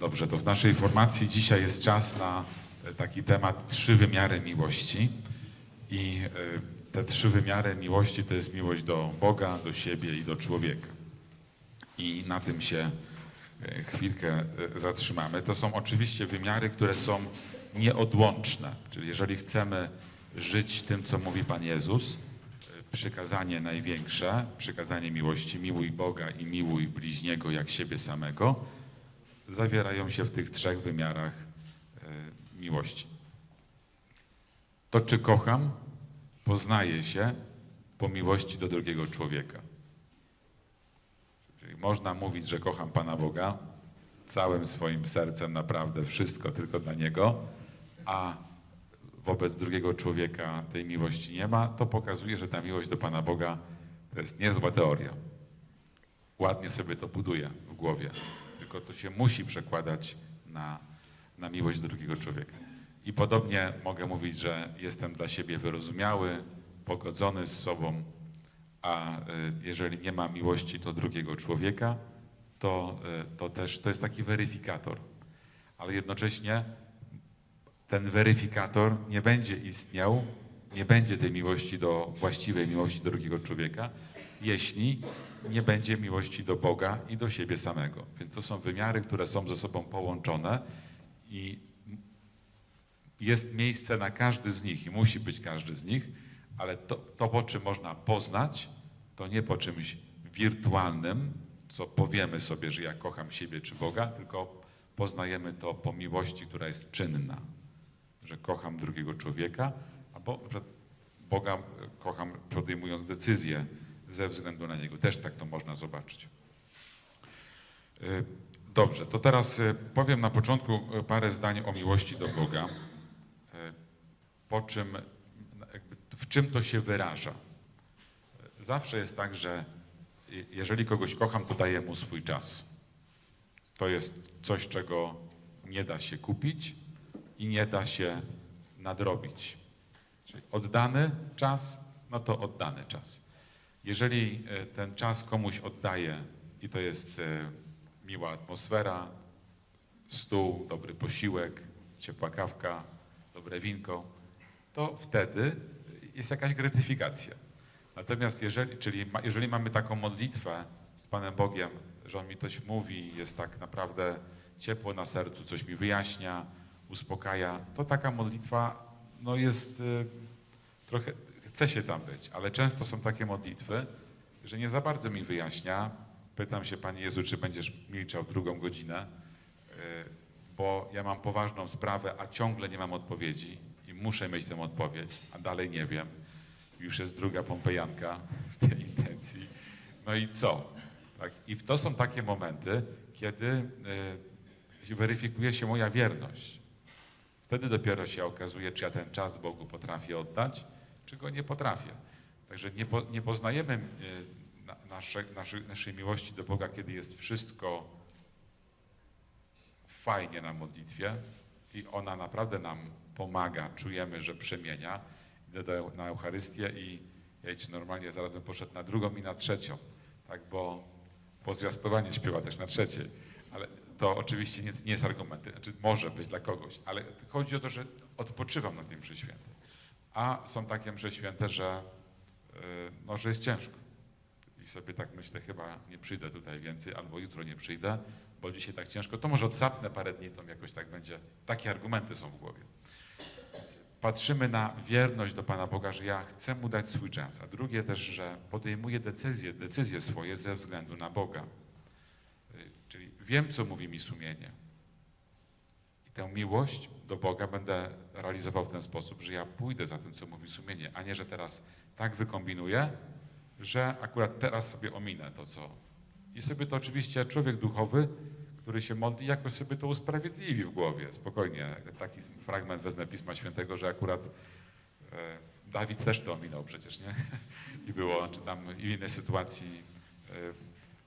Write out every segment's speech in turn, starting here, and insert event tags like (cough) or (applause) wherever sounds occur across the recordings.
Dobrze, to w naszej formacji dzisiaj jest czas na e, taki temat trzy wymiary miłości. I e, te trzy wymiary miłości to jest miłość do Boga, do siebie i do człowieka. I na tym się e, chwilkę zatrzymamy. To są oczywiście wymiary, które są nieodłączne. Czyli jeżeli chcemy żyć tym, co mówi Pan Jezus, przykazanie największe, przykazanie miłości, miłuj Boga i miłuj bliźniego jak siebie samego, zawierają się w tych trzech wymiarach e, miłości. To, czy kocham, poznaje się po miłości do drugiego człowieka. Czyli można mówić, że kocham Pana Boga całym swoim sercem, naprawdę wszystko tylko dla Niego, a wobec drugiego człowieka tej miłości nie ma, to pokazuje, że ta miłość do Pana Boga to jest niezła teoria. Ładnie sobie to buduje w głowie, tylko to się musi przekładać na, na miłość do drugiego człowieka. I podobnie mogę mówić, że jestem dla siebie wyrozumiały, pogodzony z sobą, a y, jeżeli nie ma miłości do drugiego człowieka, to, y, to też to jest taki weryfikator. Ale jednocześnie ten weryfikator nie będzie istniał, nie będzie tej miłości do właściwej miłości do drugiego człowieka, jeśli nie będzie miłości do Boga i do siebie samego. Więc to są wymiary, które są ze sobą połączone i jest miejsce na każdy z nich i musi być każdy z nich, ale to, to po czym można poznać, to nie po czymś wirtualnym, co powiemy sobie, że ja kocham siebie czy Boga, tylko poznajemy to po miłości, która jest czynna, że kocham drugiego człowieka, albo Boga kocham podejmując decyzję ze względu na Niego. Też tak to można zobaczyć. Y, Dobrze, to teraz y, powiem na początku y, parę zdań o miłości do Boga, po czym, w czym to się wyraża. Zawsze jest tak, że jeżeli kogoś kocham, to daję mu swój czas. To jest coś, czego nie da się kupić i nie da się nadrobić. Czyli oddany czas, no to oddany czas. Jeżeli e, ten czas komuś oddaję i to jest e, miła atmosfera, stół, dobry posiłek, ciepła kawka, dobre winko, to wtedy jest jakaś gratyfikacja. Natomiast jeżeli, czyli jeżeli mamy taką modlitwę z Panem Bogiem, że On mi coś mówi, jest tak naprawdę ciepło na sercu, coś mi wyjaśnia, uspokaja, to taka modlitwa no jest y, trochę, chce się tam być, ale często są takie modlitwy, że nie za bardzo mi wyjaśnia. Pytam się, Panie Jezu, czy będziesz milczał drugą godzinę, y, bo ja mam poważną sprawę, a ciągle nie mam odpowiedzi i muszę mieć tę odpowiedź, a dalej nie wiem. Już jest druga pompejanka w tej intencji. No i co? Tak? I to są takie momenty, kiedy y, weryfikuje się moja wierność. Wtedy dopiero się okazuje, czy ja ten czas Bogu potrafię oddać, czy go nie potrafię. Także nie, po, nie poznajemy na, nasze, naszej, miłości do Boga, kiedy jest wszystko fajnie na modlitwie i ona naprawdę nam pomaga, czujemy, że przemienia. Idę do, na Eucharystię i ja ci normalnie zaraz bym poszedł na drugą i na trzecią, tak, bo, bo zwiastowanie śpiewa też na trzeciej. Ale to oczywiście nie, nie jest argument, znaczy może być dla kogoś, ale chodzi o to, że odpoczywam na tej mszy świętej. A są takie msze święte, że, yy, no, że jest ciężko. I sobie tak myślę, chyba nie przyjdę tutaj więcej, albo jutro nie przyjdę, bo dzisiaj tak ciężko, to może odsapnę parę dni, to jakoś tak będzie. Takie argumenty są w głowie. Patrzymy na wierność do Pana Boga, że ja chcę Mu dać swój czas, a drugie też, że podejmuję decyzje, decyzje swoje ze względu na Boga. Y, Czyli wiem, co mówi mi sumienie. Tę miłość do Boga będę realizował w ten sposób, że ja pójdę za tym, co mówi sumienie, a nie, że teraz tak wykombinuję, że akurat teraz sobie ominę to, co. I sobie to oczywiście człowiek duchowy, który się modli, jakoś sobie to usprawiedliwi w głowie. Spokojnie. Taki fragment wezmę Pisma Świętego, że akurat e, Dawid też to ominął przecież, nie? (laughs) I było, czy tam w innej sytuacji e,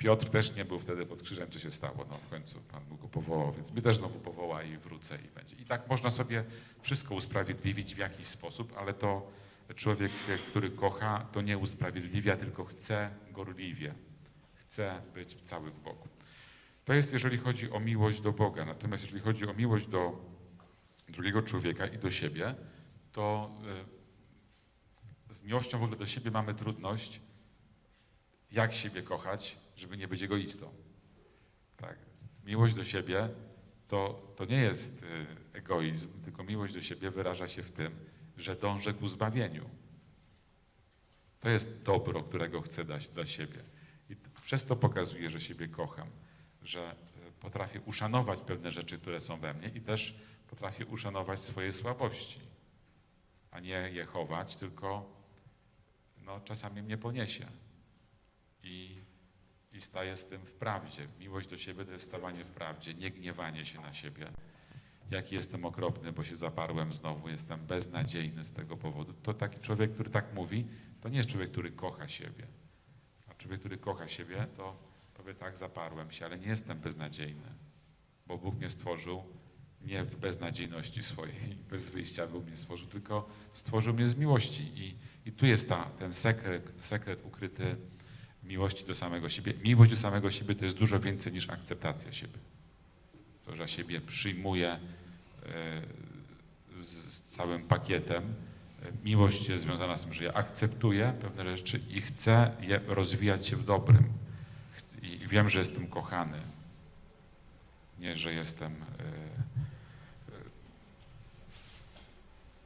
Piotr też nie był wtedy pod krzyżem, co się stało. No w końcu Pan Bóg go powołał, więc my też znowu powoła i wrócę i będzie. I tak można sobie wszystko usprawiedliwić w jakiś sposób, ale to człowiek, który kocha, to nie usprawiedliwia, tylko chce gorliwie. Chce być cały w Bogu. To jest, jeżeli chodzi o miłość do Boga. Natomiast jeżeli chodzi o miłość do drugiego człowieka i do siebie, to y, z miłością w ogóle do siebie mamy trudność, jak siebie kochać, żeby nie być egoistą. Tak. Miłość do siebie to, to nie jest y, egoizm, tylko miłość do siebie wyraża się w tym, że dążę ku zbawieniu. To jest dobro, którego chcę dać dla siebie. I przez to pokazuję, że siebie kocham, że y, potrafię uszanować pewne rzeczy, które są we mnie i też potrafię uszanować swoje słabości, a nie je chować, tylko no, czasami mnie poniesie. I, I staję z tym w prawdzie. Miłość do siebie to jest stawanie w prawdzie, nie gniewanie się na siebie. Jaki jestem okropny, bo się zaparłem znowu, jestem beznadziejny z tego powodu. To taki człowiek, który tak mówi, to nie jest człowiek, który kocha siebie. A człowiek, który kocha siebie, to powie tak, zaparłem się, ale nie jestem beznadziejny, bo Bóg mnie stworzył nie w beznadziejności swojej, (laughs) bez wyjścia Bóg mnie stworzył, tylko stworzył mnie z miłości. I, i tu jest ta, ten sekret, sekret ukryty miłości do samego siebie. Miłość do samego siebie to jest dużo więcej niż akceptacja siebie. To, że siebie przyjmuję e, z, całym pakietem. E, Miłość jest związana z tym, że ja akceptuję pewne rzeczy i chcę je rozwijać się w dobrym. I wiem, że jestem kochany. Nie, że jestem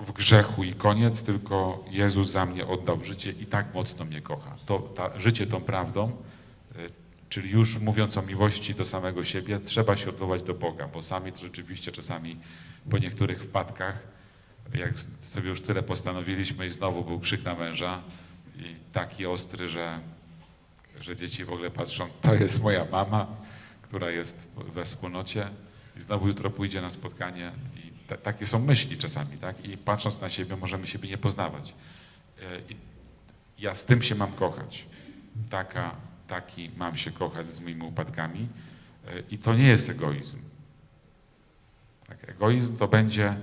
w grzechu i koniec, tylko Jezus za mnie oddał życie i tak mocno mnie kocha. To, ta, życie tą prawdą, y, czyli już mówiąc o miłości do samego siebie, trzeba się odwołać do Boga, bo sami to rzeczywiście czasami po niektórych wpadkach, jak sobie już tyle postanowiliśmy i znowu był krzyk na męża i taki ostry, że, że dzieci w ogóle patrzą, to jest moja mama, która jest we wspólnocie i znowu jutro pójdzie na spotkanie i takie są myśli czasami, tak? I patrząc na siebie możemy siebie nie poznawać. E, I ja z tym się mam kochać. Taka, taki mam się kochać z moimi upadkami. E, I to nie jest egoizm. Tak, egoizm to będzie e,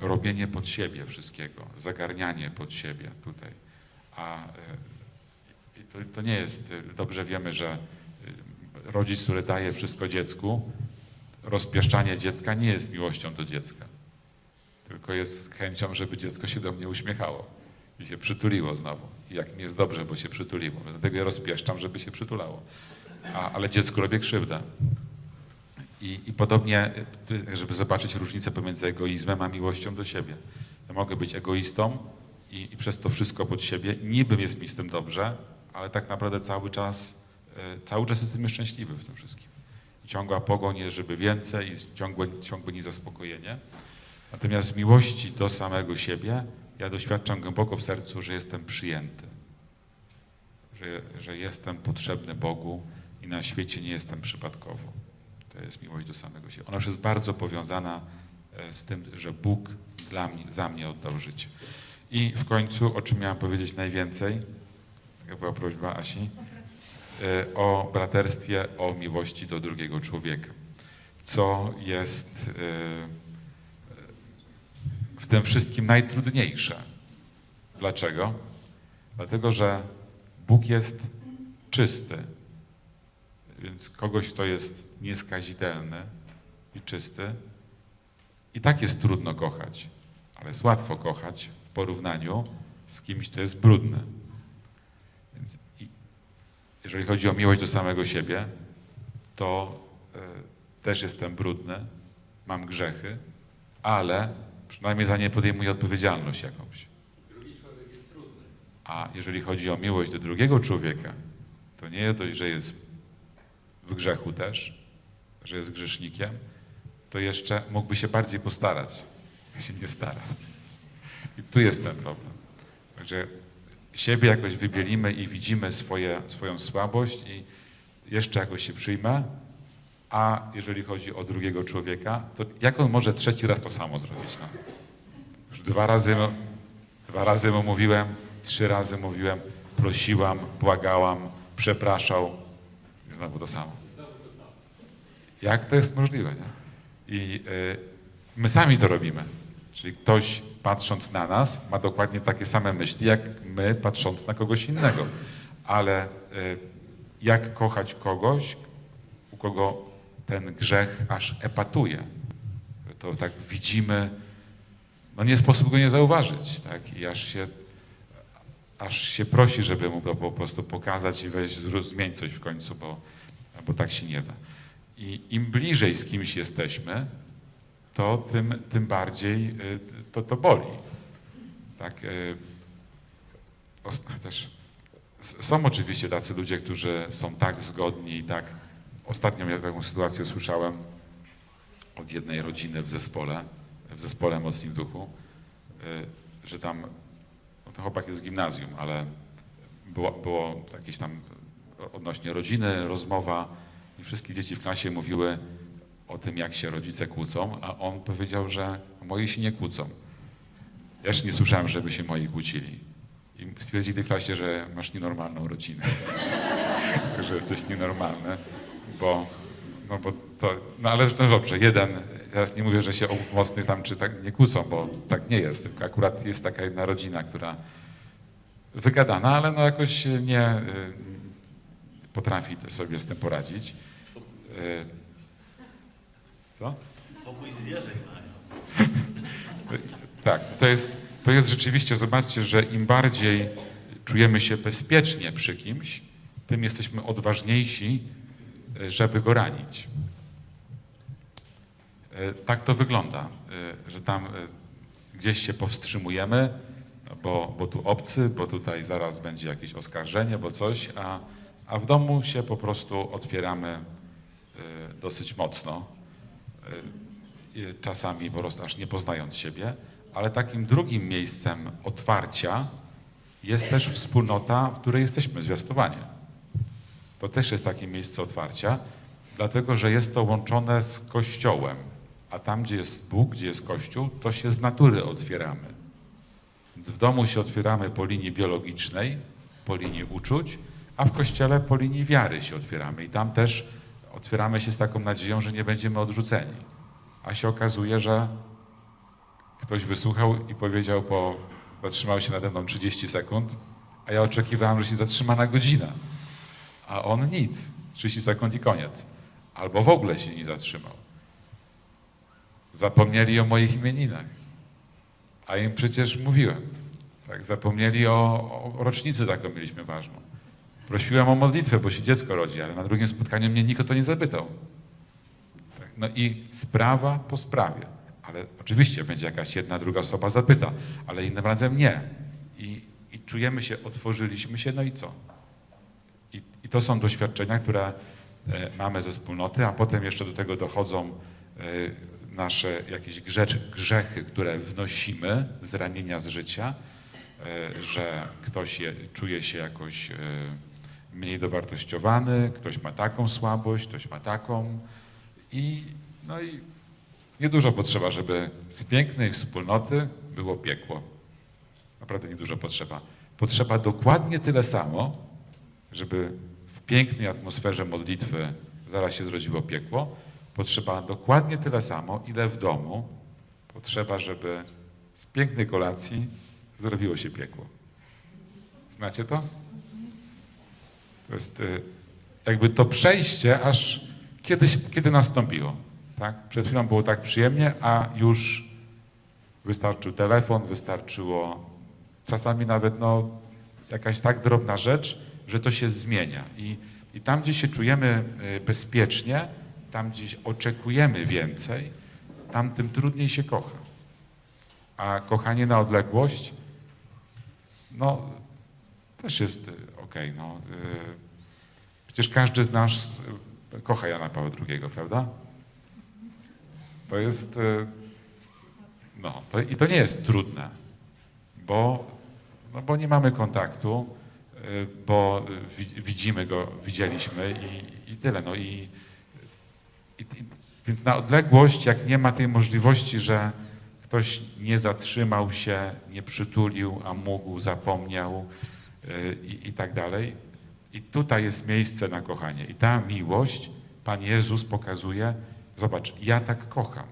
robienie pod siebie wszystkiego, zagarnianie pod siebie tutaj. A to, to nie jest, dobrze wiemy, że rodzic, który daje wszystko dziecku, rozpieszczanie dziecka nie jest miłością do dziecka, tylko jest chęcią, żeby dziecko się do mnie uśmiechało i się przytuliło znowu. I jak mi jest dobrze, bo się przytuliło. Dlatego ja rozpieszczam, żeby się przytulało. A, ale dziecku robię krzywdę. I, I podobnie, żeby zobaczyć różnicę pomiędzy egoizmem a miłością do siebie. Ja mogę być egoistą i, i przez to wszystko pod siebie. Niby jest mi z tym dobrze, ale tak naprawdę cały czas, y, cały czas jestem nieszczęśliwy w tym wszystkim. Ciągła pogoń jest, żeby więcej i ciągłe, ciągłe niezaspokojenie. Natomiast miłości do samego siebie ja doświadczam głęboko w sercu, że jestem przyjęty. Że, że jestem potrzebny Bogu i na świecie nie jestem przypadkowo. To jest miłość do samego siebie. Ona już jest bardzo powiązana e, z tym, że Bóg dla mnie, za mnie oddał życie. I w końcu, o czym miałam powiedzieć najwięcej, taka była prośba Asi, o braterstwie, o miłości do drugiego człowieka. Co jest e, w tym wszystkim najtrudniejsze. Dlaczego? Dlatego, że Bóg jest czysty. Więc kogoś, kto jest nieskazitelny i czysty, i tak jest trudno kochać, ale jest łatwo kochać w porównaniu z kimś, kto jest brudny. Jeżeli chodzi o miłość do samego siebie, to y, też jestem brudny, mam grzechy, ale przynajmniej za nie podejmuję odpowiedzialność jakąś. A jeżeli chodzi o miłość do drugiego człowieka, to nie dość, że jest w grzechu też, że jest grzesznikiem, to jeszcze mógłby się bardziej postarać. (laughs) się nie stara. I tu jest ten problem. Także siebie jakoś wybielimy i widzimy swoje, swoją słabość i jeszcze jakoś się przyjmę, a jeżeli chodzi o drugiego człowieka, to jak on może trzeci raz to samo zrobić? No? Już dwa razy, dwa razy mu mówiłem, trzy razy mówiłem, prosiłam, błagałam, przepraszał i znowu to samo. Jak to jest możliwe? Nie? I y, my sami to robimy. Czyli ktoś patrząc na nas ma dokładnie takie same myśli, jak my patrząc na kogoś innego. Ale y, jak kochać kogoś, u kogo ten grzech aż epatuje. To tak widzimy, no nie sposób go nie zauważyć, tak? I aż się, aż się prosi, żeby mu po prostu pokazać i weź, zmień coś w końcu, bo, bo tak się nie da. I im bliżej z kimś jesteśmy, to tym, tym bardziej y, to, to boli. Tak, y, też są oczywiście tacy ludzie, którzy są tak zgodni i tak. Ostatnio ja taką sytuację słyszałem od jednej rodziny w zespole, w zespole Mocni w Duchu, y, że tam, no ten chłopak jest z gimnazjum, ale było, było jakieś tam odnośnie rodziny, rozmowa i wszystkie dzieci w klasie mówiły o tym, jak się rodzice kłócą, a on powiedział, że moi się nie kłócą. Ja jeszcze nie słyszałem, żeby się moi kłócili. I stwierdzili w klasie, że masz nienormalną rodzinę. (laughs) że jesteś nienormalny, bo, no bo to, no ale no dobrze, jeden, teraz nie mówię, że się ołów mocny tam czy tak nie kłócą, bo tak nie jest, tylko akurat jest taka jedna rodzina, która wygadana, ale no jakoś nie y, potrafi sobie z tym poradzić. Y, Co? Pokój zwierzeń mają. (laughs) Tak, to jest, to jest rzeczywiście, zobaczcie, że im bardziej czujemy się bezpiecznie przy kimś, tym jesteśmy odważniejsi, e, żeby go ranić. E, Tak to wygląda, e, że tam gdzieś się powstrzymujemy, bo, bo tu obcy, bo tutaj zaraz będzie jakieś oskarżenie, bo coś, a, a w domu się po prostu otwieramy dosyć mocno czasami po prostu aż nie poznając siebie, ale takim drugim miejscem otwarcia jest też wspólnota, w której jesteśmy zwiastowani. To też jest takie miejsce otwarcia, dlatego że jest to łączone z Kościołem, a tam, gdzie jest Bóg, gdzie jest Kościół, to się z natury otwieramy. Więc w domu się otwieramy po linii biologicznej, po linii uczuć, a w Kościele po linii wiary się otwieramy. I tam też otwieramy się z taką nadzieją, że nie będziemy odrzuceni. A się okazuje, że ktoś wysłuchał i powiedział po, zatrzymał się nade mną 30 sekund, a ja oczekiwałem, że się zatrzyma na godzinę. A on nic. 30 sekund i koniec. Albo w ogóle się nie zatrzymał. Zapomnieli o moich imieninach. A im przecież mówiłem. Tak, zapomnieli o, o rocznicy taką mieliśmy ważną. Prosiłem o modlitwę, bo się dziecko rodzi, ale na drugim spotkaniu mnie nikt o to nie zapytał. Tak, No i sprawa po sprawie. Ale oczywiście będzie jakaś jedna, druga osoba zapyta, ale innym razem nie. I, i czujemy się, otworzyliśmy się, no i co? I, I to są doświadczenia, które e, mamy ze wspólnoty, a potem jeszcze do tego dochodzą e, nasze jakieś grzechy, które wnosimy z ranienia z życia, e, że ktoś je, czuje się jakoś mniej dowartościowany, ktoś ma taką słabość, ktoś ma taką i no i niedużo potrzeba, żeby z pięknej wspólnoty było piekło. Naprawdę niedużo potrzeba. Potrzeba dokładnie tyle samo, żeby w pięknej atmosferze modlitwy zaraz się zrodziło piekło. Potrzeba dokładnie tyle samo, ile w domu potrzeba, żeby z pięknej kolacji zrobiło się piekło. Znacie to? To jest y, jakby to przejście, aż kiedy, kiedy nastąpiło. Tak? Przed chwilą było tak przyjemnie, a już wystarczył telefon, wystarczyło czasami nawet no, jakaś tak drobna rzecz, że to się zmienia. I, i tam, gdzie się czujemy y, bezpiecznie, tam, gdzie oczekujemy więcej, tam tym trudniej się kocha. A kochanie na odległość, no, też jest ok. No, y, przecież każdy z nas kocha Jana Pawła II, prawda? To jest, y, no, to, i to nie jest trudne, bo, no, bo nie mamy kontaktu, y, bo wi- widzimy go, widzieliśmy i, i tyle. No i, i, więc na odległość, jak nie ma tej możliwości, że ktoś nie zatrzymał się, nie przytulił, a mógł, zapomniał i, i tak dalej. I tutaj jest miejsce na kochanie. I ta miłość Pan Jezus pokazuje, zobacz, ja tak kocham.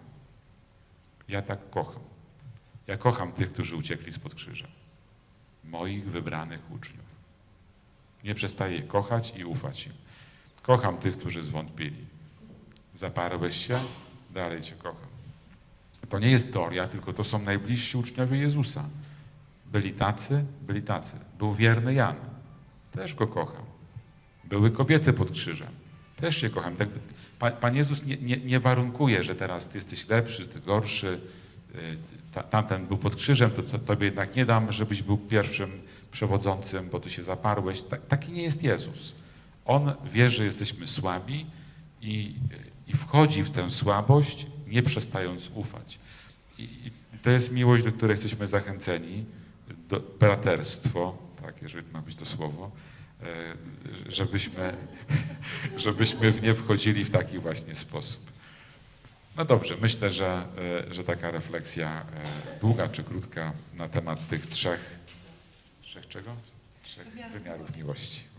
Ja tak kocham. Ja kocham tych, którzy uciekli spod krzyża. Moich wybranych uczniów. Nie przestaję kochać i ufać im. Kocham tych, którzy zwątpili. Zaparłeś się, dalej Cię kocham. To nie jest teoria, tylko to są najbliżsi uczniowie Jezusa. Byli tacy, byli tacy. Był wierny Jan, też go kochał. Były kobiety pod krzyżem, też je kocham. Tak, Pan, Jezus nie, nie, nie warunkuje, że teraz Ty jesteś lepszy, Ty gorszy, y, ta, tamten był pod krzyżem, to, to Tobie jednak nie dam, żebyś był pierwszym przewodzącym, bo Ty się zaparłeś. Ta, taki nie jest Jezus. On wie, że jesteśmy słabi i, i wchodzi w tę słabość, nie przestając ufać. I, I to jest miłość, do której jesteśmy zachęceni, do, braterstwo, tak, jeżeli ma być to słowo, e, żebyśmy, (laughs) żebyśmy w nie wchodzili w taki właśnie sposób. No dobrze, myślę, że, e, że taka refleksja e, długa czy krótka na temat tych trzech, trzech czego? Trzech wymiarów miłości.